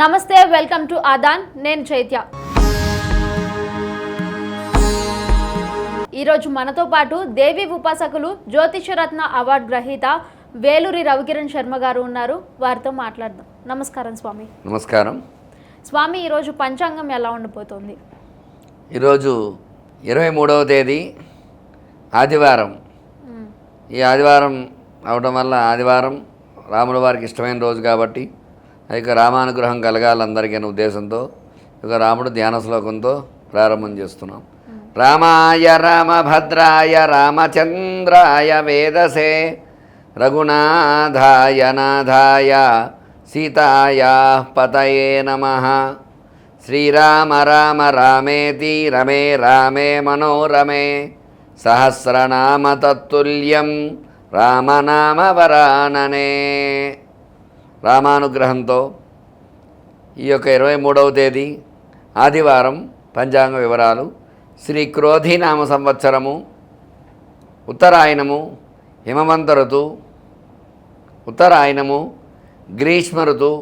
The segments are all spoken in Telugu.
నమస్తే వెల్కమ్ టు ఆదాన్. నేను చైత్య. ఈరోజు మనతో పాటు దేవి ఉపాసకులు జ్యోతిషరత్న అవార్డు గ్రహీత వేలూరి రవికిరణ్ శర్మ గారు ఉన్నారు. వారితో మాట్లాడదాం. నమస్కారం స్వామి. నమస్కారం. స్వామి ఈరోజు పంచాంగం ఎలా ఉండిపోతుంది ఈరోజు ఇరవై మూడవ తేదీ ఆదివారం. ఈ ఆదివారం అవడం వల్ల ఆదివారం రాముల వారికి ఇష్టమైన రోజు కాబట్టి ఆ రామానుగ్రహం కలగాలి అందరికీ అనే ఉద్దేశంతో ఇక రాముడు ధ్యాన శ్లోకంతో ప్రారంభం చేస్తున్నాం. రామాయ రామభద్రాయ రామచంద్రాయ వేదసే రఘునాథాయ నాథాయ సీతాయ పతయే నమ. శ్రీరామ రామ రామేతి రమే రామే మనోరమే సహస్రనామ తత్తుల్యం రామనామ వరాననే. రామానుగ్రహంతో ఈ యొక్క ఇరవై మూడవ తేదీ ఆదివారం పంచాంగ వివరాలు. శ్రీ క్రోధీనామ సంవత్సరము ఉత్తరాయణము హిమవంత ఋతువు ఉత్తరాయణము గ్రీష్మ ఋతు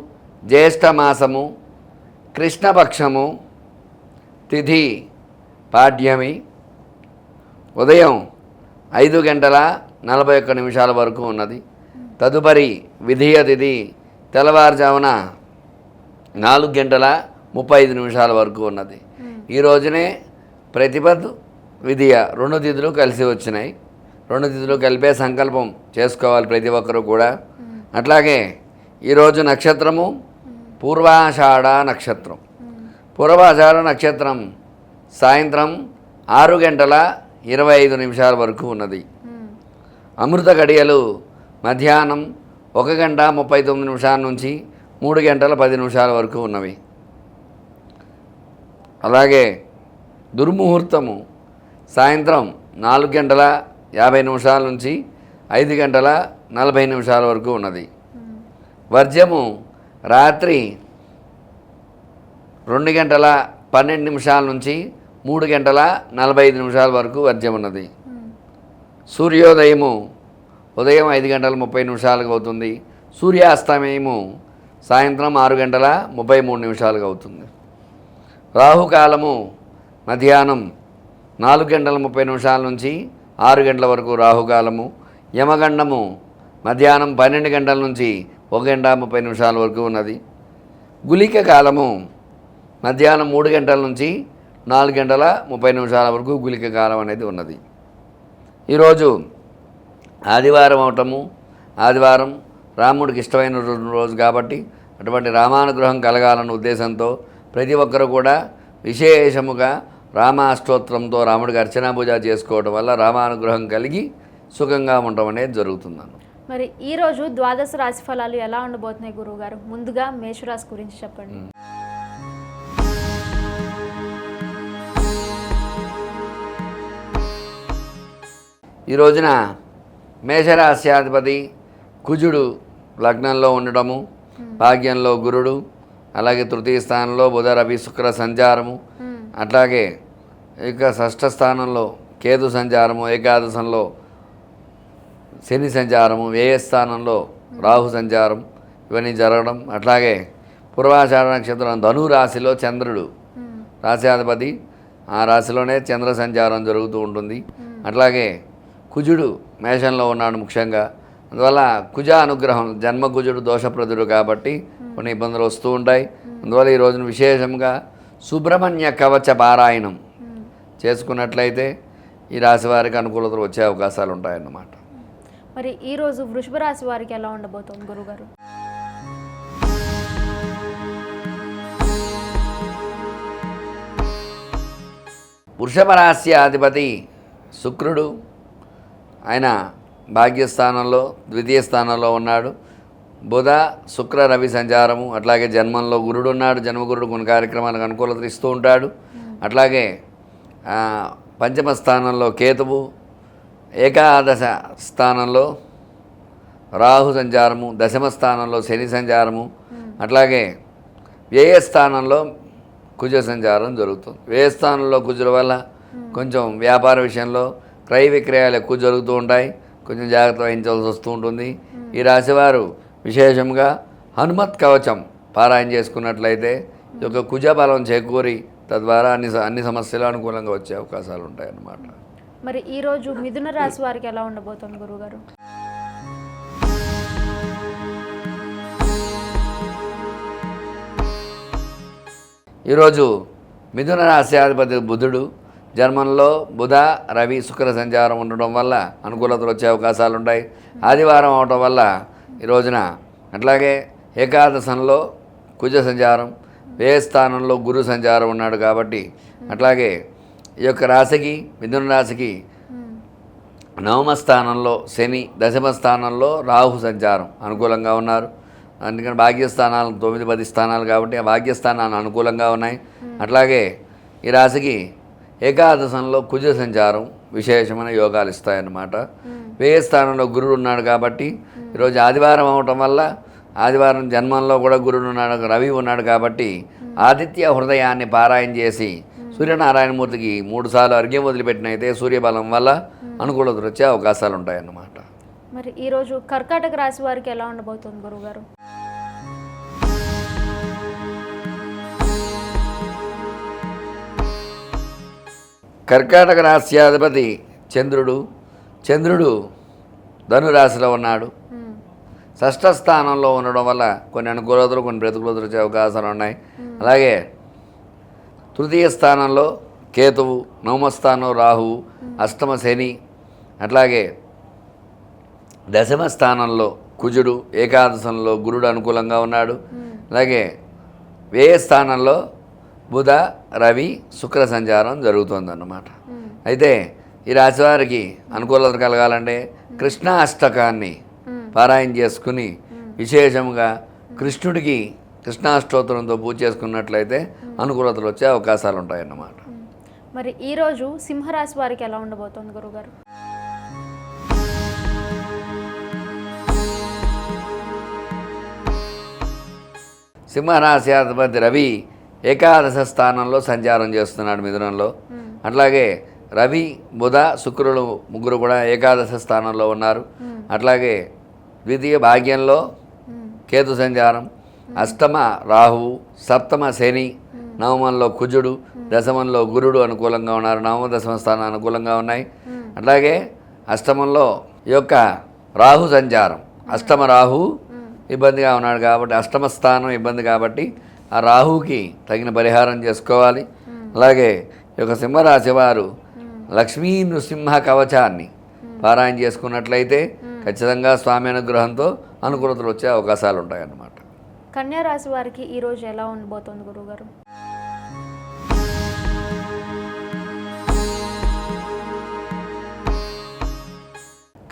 జ్యేష్ఠమాసము కృష్ణపక్షము తిథి పాడ్యమి ఉదయం ఐదు గంటల నలభై ఒక్క నిమిషాల వరకు ఉన్నది. తదుపరి విధియ తిథి తెల్లవారుజామున నాలుగు గంటల ముప్పై ఐదు నిమిషాల వరకు ఉన్నది. ఈ రోజునే ప్రతిపద్ విధియ రెండు తిథులు కలిసి వచ్చినాయి. రెండు తిథులు కలిపే సంకల్పం చేసుకోవాలి ప్రతి ఒక్కరూ కూడా. అట్లాగే ఈరోజు నక్షత్రము పూర్వాషాఢ నక్షత్రం. పూర్వాషాఢ నక్షత్రం సాయంత్రం ఆరు గంటల ఇరవై ఐదు నిమిషాల వరకు ఉన్నది. అమృత గడియలు మధ్యాహ్నం ఒక గంట ముప్పై తొమ్మిది నిమిషాల నుంచి మూడు గంటల పది నిమిషాల వరకు ఉన్నవి. అలాగే దుర్ముహూర్తము సాయంత్రం నాలుగు గంటల యాభై నిమిషాల నుంచి ఐదు గంటల నలభై నిమిషాల వరకు ఉన్నది. వర్జ్యము రాత్రి రెండు గంటల పన్నెండు నిమిషాల నుంచి మూడు గంటల నలభై ఐదు నిమిషాల వరకు వర్జ్యం ఉన్నది సూర్యోదయము ఉదయం ఐదు గంటల ముప్పై నిమిషాలకు అవుతుంది. సూర్యాస్తమయము సాయంత్రం ఆరు గంటల ముప్పై మూడు నిమిషాలకు అవుతుంది. రాహుకాలము మధ్యాహ్నం నాలుగు గంటల ముప్పై నిమిషాల నుంచి ఆరు గంటల వరకు రాహుకాలము. యమగండము మధ్యాహ్నం పన్నెండు గంటల నుంచి ఒక గంట ముప్పై నిమిషాల వరకు ఉన్నది. గులిక కాలము మధ్యాహ్నం మూడు గంటల నుంచి నాలుగు గంటల ముప్పై నిమిషాల వరకు గులిక కాలం అనేది ఉన్నది. ఈరోజు ఆదివారం అవటము ఆదివారం రాముడికి ఇష్టమైన రోజు కాబట్టి అటువంటి రామానుగ్రహం కలగాలన్న ఉద్దేశంతో ప్రతి ఒక్కరు కూడా విశేషముగా రామాష్టోత్రంతో రాముడికి అర్చనా పూజ చేసుకోవడం వల్ల రామానుగ్రహం కలిగి సుఖంగా ఉండడం అనేది జరుగుతుందన్న మరి ఈరోజు ద్వాదశ రాశి ఫలాలు ఎలా ఉండబోతున్నాయి గురువుగారు? ముందుగా మేషరాశి గురించి చెప్పండి. ఈ రోజున మేషరాశ్యాధిపతి కుజుడు లగ్నంలో ఉండడము భాగ్యంలో గురుడు అలాగే తృతీయ స్థానంలో బుధ రవి శుక్ర సంచారము. అట్లాగే ఇక షష్ఠ స్థానంలో కేతు సంచారము ఏకాదశంలో శని సంచారము వ్యయ స్థానంలో రాహు సంచారం ఇవన్నీ జరగడం. అట్లాగే పూర్వాషాఢ నక్షత్రం ధను రాశిలో చంద్రుడు. రాశ్యాధిపతి ఆ రాశిలోనే చంద్ర సంచారం జరుగుతూ ఉంటుంది. అట్లాగే కుజుడు మేషంలో ఉన్నాడు ముఖ్యంగా. అందువల్ల కుజ అనుగ్రహం జన్మ కుజుడు దోషప్రదుడు కాబట్టి కొన్ని ఇబ్బందులు వస్తూ ఉంటాయి. అందువల్ల ఈ రోజున విశేషంగా సుబ్రహ్మణ్య కవచ పారాయణం. చేసుకున్నట్లయితే ఈ రాశి వారికి అనుకూలతలు వచ్చే అవకాశాలు ఉంటాయన్నమాట. మరి ఈరోజు వృషభ రాశి వారికి ఎలా ఉండబోతోంది గురుగారు? వృషభ రాశి అధిపతి శుక్రుడు ఆయన భాగ్యస్థానంలో ద్వితీయ స్థానంలో ఉన్నాడు. బుధ శుక్ర రవి సంచారము అట్లాగే జన్మంలో గురుడు ఉన్నాడు. జన్మగురుడు కొన్ని కార్యక్రమాలకు అనుకూలత ఇస్తూ ఉంటాడు. అట్లాగే పంచమ స్థానంలో కేతువు ఏకాదశ స్థానంలో రాహు సంచారము దశమ స్థానంలో శని సంచారము అట్లాగే వ్యయస్థానంలో కుజ సంచారం జరుగుతుంది. వ్యయస్థానంలో కుజుల వల్ల కొంచెం వ్యాపార విషయంలో క్రయ విక్రయాలు ఎక్కువ జరుగుతూ ఉంటాయి. కొంచెం జాగ్రత్త వహించాల్సి వస్తూ ఉంటుంది. ఈ రాశివారు విశేషంగా హనుమత్ కవచం పారాయణ చేసుకున్నట్లయితే ఈ యొక్క కుజబలం చేకూరి తద్వారా అన్ని అన్ని సమస్యలు అనుకూలంగా వచ్చే అవకాశాలు ఉంటాయన్నమాట. మరి ఈరోజు మిథున రాశి వారికి ఎలా ఉండబోతుంది గురుగారు? ఈరోజు మిథున రాశ్యాధిపతి బుధుడు జన్మంలో బుధ రవి శుక్ర సంచారం ఉండడం వల్ల అనుకూలతలు వచ్చే అవకాశాలు ఉంటాయి ఆదివారం అవటం వల్ల ఈ రోజున అట్లాగే ఏకాదశంలో కుజ సంచారం వే స్థానంలో గురు సంచారం ఉన్నాడు కాబట్టి అట్లాగే ఈ యొక్క రాశికి మిథున రాశికి నవమ స్థానంలో శని దశమ స్థానంలో రాహు సంచారం అనుకూలంగా ఉన్నారు. అందుకని భాగ్యస్థానాలు తొమ్మిది పది స్థానాలు కాబట్టి ఆ భాగ్యస్థానాలు అనుకూలంగా ఉన్నాయి. అట్లాగే ఈ రాశికి ఏకాదశంలో కుజ సంచారం విశేషమైన యోగాలు ఇస్తాయన్నమాట. వేయ స్థానంలో గురుడు ఉన్నాడు కాబట్టి ఈరోజు ఆదివారం అవటం వల్ల ఆదివారం జన్మంలో కూడా గురుడు ఉన్నాడు రవి ఉన్నాడు కాబట్టి ఆదిత్య హృదయాన్ని పారాయణ చేసి సూర్యనారాయణమూర్తికి మూడుసార్లు అర్ఘ్యం వదిలిపెట్టినైతే సూర్యబలం వల్ల అనుకూలత వచ్చే అవకాశాలు ఉంటాయన్నమాట. మరి ఈరోజు కర్కాటక రాశి వారికి ఎలా ఉండబోతుంది గురుగారు కర్కాటక రాశ్యాధిపతి చంద్రుడు. చంద్రుడు ధనురాశిలో ఉన్నాడు. షష్ఠ స్థానంలో ఉండడం వల్ల కొన్ని అనుకూలతలు కొన్ని ప్రతికూలతలు వచ్చే అవకాశాలు ఉన్నాయి. అలాగే తృతీయ స్థానంలో కేతువు నవమ స్థానం రాహువు అష్టమ శని అట్లాగే దశమ స్థానంలో కుజుడు ఏకాదశంలో గురుడు అనుకూలంగా ఉన్నాడు. అలాగే వ్యయ స్థానంలో బుధ రవి శుక్ర సంచారం జరుగుతుందన్నమాట. అయితే ఈ రాశివారికి అనుకూలత కలగాలంటే కృష్ణ అష్టకాన్ని ఉమ్, పారాయణ చేసుకుని విశేషంగా కృష్ణుడికి కృష్ణాష్టోత్తరంతో పూజ చేసుకున్నట్లయితే అనుకూలతలు వచ్చే అవకాశాలు ఉంటాయన్నమాట. మరి ఈరోజు సింహరాశి వారికి ఎలా ఉండబోతుంది గురుగారు? సింహరాశ్యాధిపతి రవి ఏకాదశ స్థానంలో సంచారం చేస్తున్నాడు మిథునంలో. ఉమ్, అట్లాగే రవి బుధ శుక్రులు ముగ్గురు కూడా ఏకాదశ స్థానంలో ఉన్నారు. ఉమ్, అట్లాగే ద్వితీయ భాగ్యంలో ఉమ్, కేతు సంచారం అష్టమ రాహువు సప్తమ శని నవమంలో కుజుడు దశమంలో గురుడు అనుకూలంగా ఉన్నారు. నవమ దశమ స్థానం అనుకూలంగా ఉన్నాయి. అట్లాగే అష్టమంలో ఈ యొక్క రాహు సంచారం. అష్టమ రాహు ఇబ్బందిగా ఉన్నాడు కాబట్టి అష్టమ స్థానం ఇబ్బంది కాబట్టి ఆ రాహుకి తగిన పరిహారం చేసుకోవాలి. అలాగే ఈ యొక్క సింహరాశి వారు లక్ష్మీ నృసింహ కవచాన్ని పారాయణ చేసుకున్నట్లయితే ఖచ్చితంగా స్వామి అనుగ్రహంతో అనుకూలతలు వచ్చే అవకాశాలు ఉంటాయన్నమాట. కన్యా రాశి వారికి ఈరోజు ఎలా ఉండబోతుంది గురుగారు?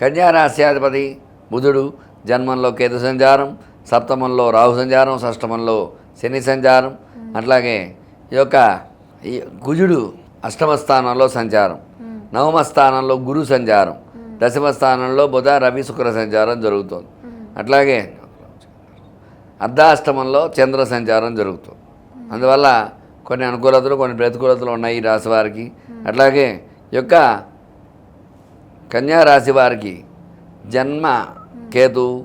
కన్యా రాశ్యాధిపతి బుధుడు జన్మంలో కేతు సంచారం సప్తమంలో రాహు సంచారం షష్టమంలో శని సంచారం అట్లాగే ఈ యొక్క ఈ కుజుడు అష్టమ స్థానంలో సంచారం నవమ స్థానంలో గురు సంచారం దశమ స్థానంలో బుధ రవి శుక్ర సంచారం జరుగుతుంది. అట్లాగే అర్ధాష్టమంలో చంద్ర సంచారం జరుగుతుంది. అందువల్ల కొన్ని అనుకూలతలు కొన్ని ప్రతికూలతలు ఉన్నాయి ఈ రాశి వారికి. అట్లాగే యొక్క కన్యా రాశి వారికి జన్మ కేతు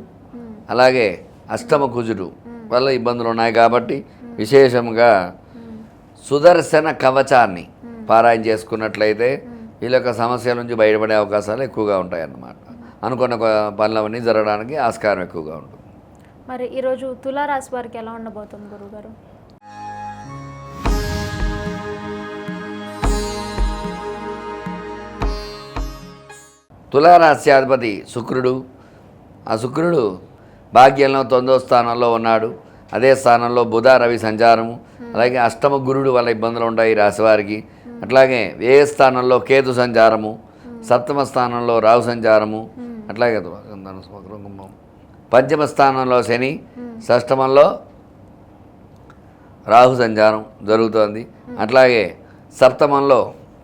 అలాగే అష్టమ కుజుడు వల్ల ఇబ్బందులు ఉన్నాయి కాబట్టి విశేషంగా సుదర్శన కవచాన్ని పారాయణ చేసుకున్నట్లయితే వీళ్ళ యొక్క సమస్యల నుంచి బయటపడే అవకాశాలు ఎక్కువగా ఉంటాయన్నమాట. అనుకున్న పనులవన్నీ జరగడానికి ఆస్కారం ఎక్కువగా ఉంటుంది. మరి ఈరోజు తులారాశి వారికి ఎలా ఉండబోతుంది గురుగారు? తులారాశ్యాధిపతి శుక్రుడు. ఆ శుక్రుడు భాగ్యంలో తొమ్మిదో స్థానంలో ఉన్నాడు. అదే స్థానంలో బుధ రవి సంచారము. అలాగే అష్టమ గురుడు వల్ల ఇబ్బందులు ఉంటాయి రాశివారికి అట్లాగే ఏ స్థానంలో కేతు సంచారము సప్తమ స్థానంలో రాహు సంచారము అట్లాగే పంచమ స్థానంలో శని షష్టమంలో రాహు సంచారం జరుగుతోంది. అట్లాగే సప్తమంలో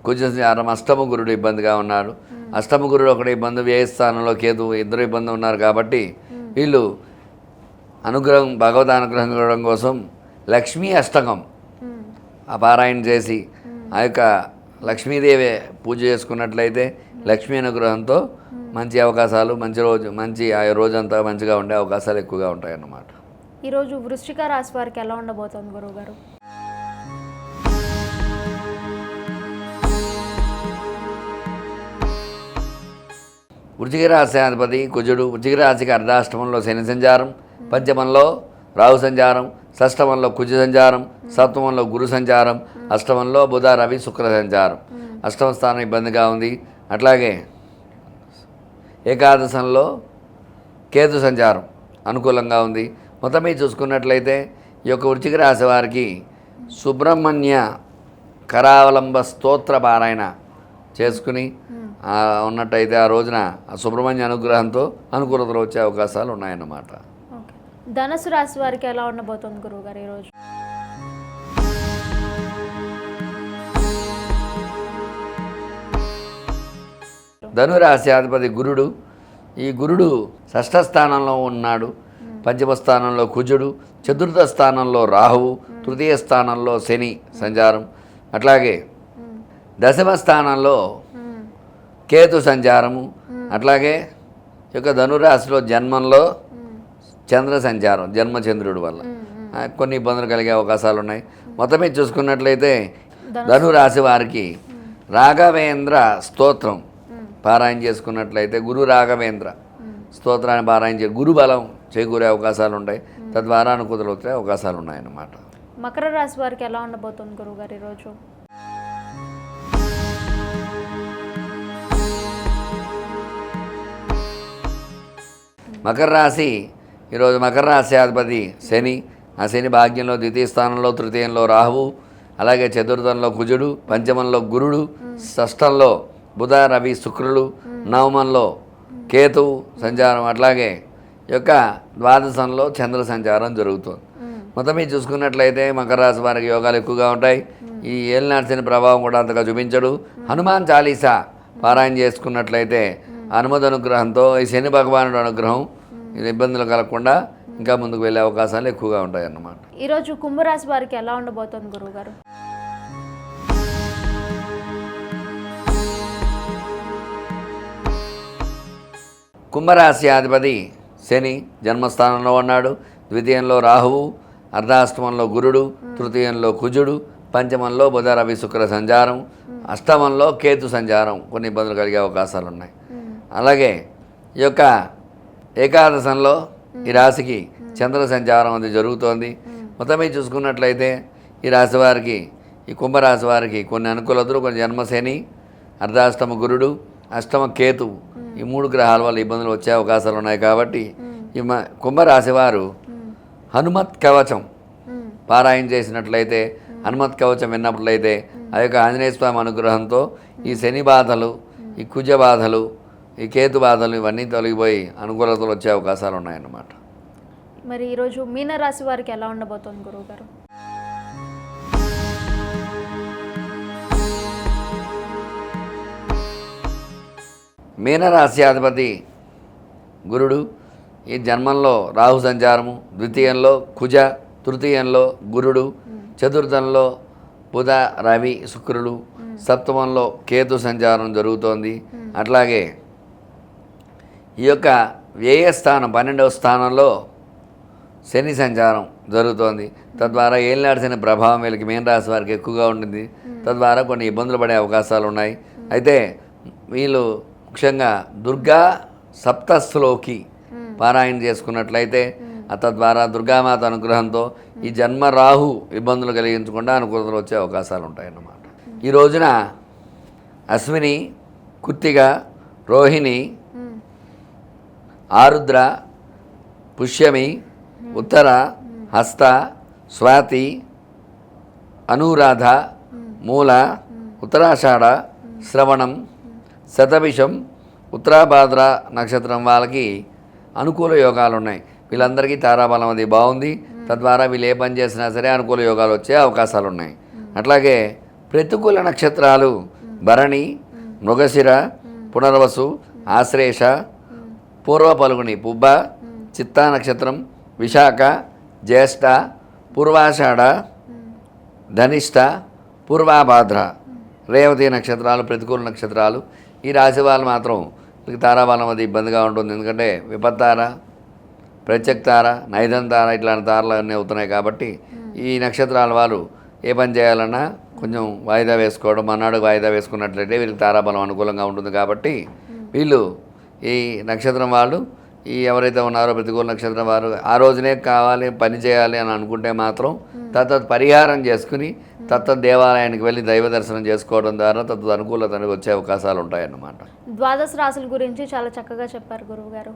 కుజ సంచారం అష్టమ గురుడు ఇబ్బందిగా ఉన్నాడు. అష్టమ గురుడు ఒకటి ఇబ్బంది ఏ స్థానంలో కేతు ఇద్దరు ఇబ్బంది ఉన్నారు కాబట్టి వీళ్ళు అనుగ్రహం భగవద్ అనుగ్రహం కలగడం కోసం లక్ష్మీ అష్టకం ఉమ్, ఆ పారాయణ చేసి ఆ యొక్క లక్ష్మీదేవి పూజ చేసుకున్నట్లయితే లక్ష్మీ అనుగ్రహంతో మంచి అవకాశాలు మంచి రోజు మంచి ఆ రోజంతా మంచిగా ఉండే అవకాశాలు ఎక్కువగా ఉంటాయన్నమాట. ఈరోజు వృశ్చిక రాశి వారికి ఎలా ఉండబోతోంది గురువుగారు? వృచ్చిక రాశి అధిపతి కుజుడు వృచ్చిక రాశికి అర్ధాష్టమంలో శని సంచారం పంచమంలో రాహు సంచారం షష్టమంలో కుజ సంచారం సప్తమంలో గురు సంచారం అష్టమంలో బుధ రవి శుక్ర సంచారం. అష్టమ స్థానం ఇబ్బందిగా ఉంది. అట్లాగే ఏకాదశంలో కేతు సంచారం అనుకూలంగా ఉంది. మొత్తం మీద చూసుకున్నట్లయితే ఈ యొక్క వృచ్చిక రాశి వారికి సుబ్రహ్మణ్య కరావలంబ స్తోత్ర పారాయణ చేసుకుని ఉన్నట్టయితే ఆ రోజున ఆ సుబ్రహ్మణ్య అనుగ్రహంతో అనుకూలతలు వచ్చే అవకాశాలు ఉన్నాయన్నమాట. ధనుసు రాశి వారికి ఎలా ఉండబోతోంది గురువుగారు ఈరోజు ధనురాశి అధిపతి గురుడు ఈ గురుడు షష్ఠ స్థానంలో ఉన్నాడు. పంచమ స్థానంలో కుజుడు చతుర్థ స్థానంలో రాహువు తృతీయ స్థానంలో శని సంచారం. అట్లాగే. దశమ స్థానంలో. కేతు సంచారము అట్లాగే యొక్క ధనురాశిలో జన్మంలో. చంద్ర సంచారం జన్మచంద్రుడి వల్ల కొన్ని ఇబ్బందులు కలిగే అవకాశాలు ఉన్నాయి మొత్తం మీద చూసుకున్నట్లయితే. ధనురాశి వారికి రాఘవేంద్ర స్తోత్రం. పారాయణ చేసుకున్నట్లయితే గురు రాఘవేంద్ర. స్తోత్రాన్ని పారాయణ చే గురు బలం చేకూరే అవకాశాలు ఉంటాయి తద్వారా అనుకూలలు వచ్చే అవకాశాలు ఉన్నాయన్నమాట మకర రాశి వారికి ఎలా ఉండబోతోంది గురువుగారు ఈరోజు మకర రాశి. ఈరోజు మకర రాశి అధిపతి శని. ఆ శని భాగ్యంలో ద్వితీయ స్థానంలో తృతీయంలో రాహువు. అలాగే చతుర్థంలో కుజుడు పంచమంలో గురుడు షష్టంలో బుధ రవి శుక్రులు నవమంలో కేతువు సంచారం. అట్లాగే యొక్క ద్వాదశంలో చంద్ర సంచారం జరుగుతుంది. మొత్తం మీద చూసుకున్నట్లయితే మకర రాశి వారికి యోగాలు ఎక్కువగా ఉంటాయి. ఈ ఏలినాడ్సిన ప్రభావం కూడా అంతగా చూపించడు. హనుమాన్ చాలీసా పారాయణ చేసుకున్నట్లయితే హనుమద్ అనుగ్రహంతో ఈ శని భగవానుడు అనుగ్రహం ఇది ఇబ్బందులు కలగకుండా ఇంకా ముందుకు వెళ్ళే అవకాశాలు ఎక్కువగా ఉంటాయి అన్నమాట ఈరోజు కుంభరాశి వారికి ఎలా ఉండబోతోంది గురువుగారు? కుంభరాశి అధిపతి శని జన్మస్థానంలో ఉన్నాడు. ద్వితీయంలో రాహువు అర్ధాష్టమంలో గురుడు తృతీయంలో కుజుడు పంచమంలో బుధ రవి శుక్ర సంచారం అష్టమంలో కేతు సంచారం. కొన్ని ఇబ్బందులు కలిగే అవకాశాలు ఉన్నాయి. అలాగే ఈ యొక్క ఏకాదశంలో ఈ రాశికి చంద్ర సంచారం అది జరుగుతోంది. మొత్తం మీద చూసుకున్నట్లయితే ఈ రాశి వారికి ఈ కుంభరాశి వారికి కొన్ని అనుకూలతలు కొన్ని జన్మశని అర్ధాష్టమ గురుడు అష్టమ కేతు ఈ మూడు గ్రహాల వల్ల ఇబ్బందులు వచ్చే అవకాశాలు ఉన్నాయి కాబట్టి ఈ మ కుంభరాశి వారు. హనుమత్ కవచం. పారాయణ చేసినట్లయితే హనుమత్ కవచం విన్నట్లయితే ఆ యొక్క ఆంజనేయ స్వామి అనుగ్రహంతో ఈ శని బాధలు ఈ కుజ బాధలు ఈ కేతు బాధలు ఇవన్నీ తొలగిపోయి అనుకూలతలు వచ్చే అవకాశాలు ఉన్నాయన్నమాట. మరి ఈరోజు మీనరాశి వారికి ఎలా ఉండబోతోంది గురువుగారు? మీనరాశి అధిపతి గురుడు ఈ జన్మంలో రాహు సంచారము ద్వితీయంలో కుజ తృతీయంలో గురుడు చతుర్థంలో బుధ రవి శుక్రులు సప్తమంలో కేతు సంచారం జరుగుతోంది. అట్లాగే ఈ యొక్క వ్యయ స్థానం పన్నెండవ స్థానంలో శని సంచారం జరుగుతోంది. తద్వారా ఏలినాడు శని ప్రభావం వీళ్ళకి మీన రాశి వారికి ఎక్కువగా ఉంటుంది తద్వారా కొన్ని ఇబ్బందులు పడే అవకాశాలు ఉన్నాయి. అయితే వీళ్ళు ముఖ్యంగా దుర్గా సప్తస్థులోకి పారాయణ చేసుకున్నట్లయితే ఆ తద్వారా దుర్గామాత అనుగ్రహంతో ఈ జన్మ రాహు ఇబ్బందులు కలిగించకుండా అనుకూలతలు వచ్చే అవకాశాలు ఉంటాయన్నమాట. ఈ రోజున అశ్విని కుత్తిగా రోహిణి ఆరుద్ర పుష్యమి ఉత్తర హస్త స్వాతి అనురాధ మూల ఉత్తరాషాఢ శ్రవణం శతభిషం ఉత్తరాభాద్ర నక్షత్రం వాళ్ళకి అనుకూల యోగాలు ఉన్నాయి వీళ్ళందరికీ తారాబలం అది బాగుంది. తద్వారా వీళ్ళు ఏ పని చేసినా సరే అనుకూల యోగాలు వచ్చే అవకాశాలు ఉన్నాయి అట్లాగే ప్రతికూల నక్షత్రాలు భరణి మృగశిర పునర్వసు ఆశ్లేష పూర్వ పలుగుని పుబ్బ చిత్తా నక్షత్రం విశాఖ జ్యేష్ఠ పూర్వాషాఢ ధనిష్ట పూర్వాభాద్ర రేవతి నక్షత్రాలు ప్రతికూల నక్షత్రాలు. ఈ రాశి వాళ్ళు మాత్రం వీళ్ళకి తారాబలం అది ఇబ్బందిగా ఉంటుంది. ఎందుకంటే విపత్తార ప్రత్యక్ తార నైదన్ తార ఇట్లాంటి తారలు అన్నీ అవుతున్నాయి కాబట్టి ఈ నక్షత్రాల వారు ఏ పని చేయాలన్నా కొంచెం వాయిదా వేసుకోవడం మన్నాడు వాయిదా వేసుకున్నట్లయితే వీళ్ళకి తారాబలం అనుకూలంగా ఉంటుంది కాబట్టి వీళ్ళు ఈ నక్షత్రం వాళ్ళు ఈ ఎవరైతే ఉన్నారో ప్రతికూల నక్షత్రం వారు ఆ రోజునే కావాలి పని చేయాలి అని అనుకుంటే మాత్రం తత్తత్ పరిహారం చేసుకుని తత్తత్ దేవాలయానికి వెళ్ళి దైవ దర్శనం చేసుకోవడం ద్వారా తత్తు అనుకూలత వచ్చే అవకాశాలు ఉంటాయన్నమాట. ద్వాదశ రాశుల గురించి చాలా చక్కగా చెప్పారు గురువు గారు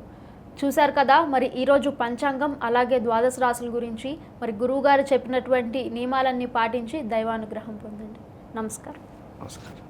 చూశారు కదా మరి ఈరోజు పంచాంగం అలాగే ద్వాదశ రాశుల గురించి మరి గురువు గారు చెప్పినటువంటి నియమాలన్నీ పాటించి దైవానుగ్రహం పొందండి. నమస్కారం. నమస్కారం.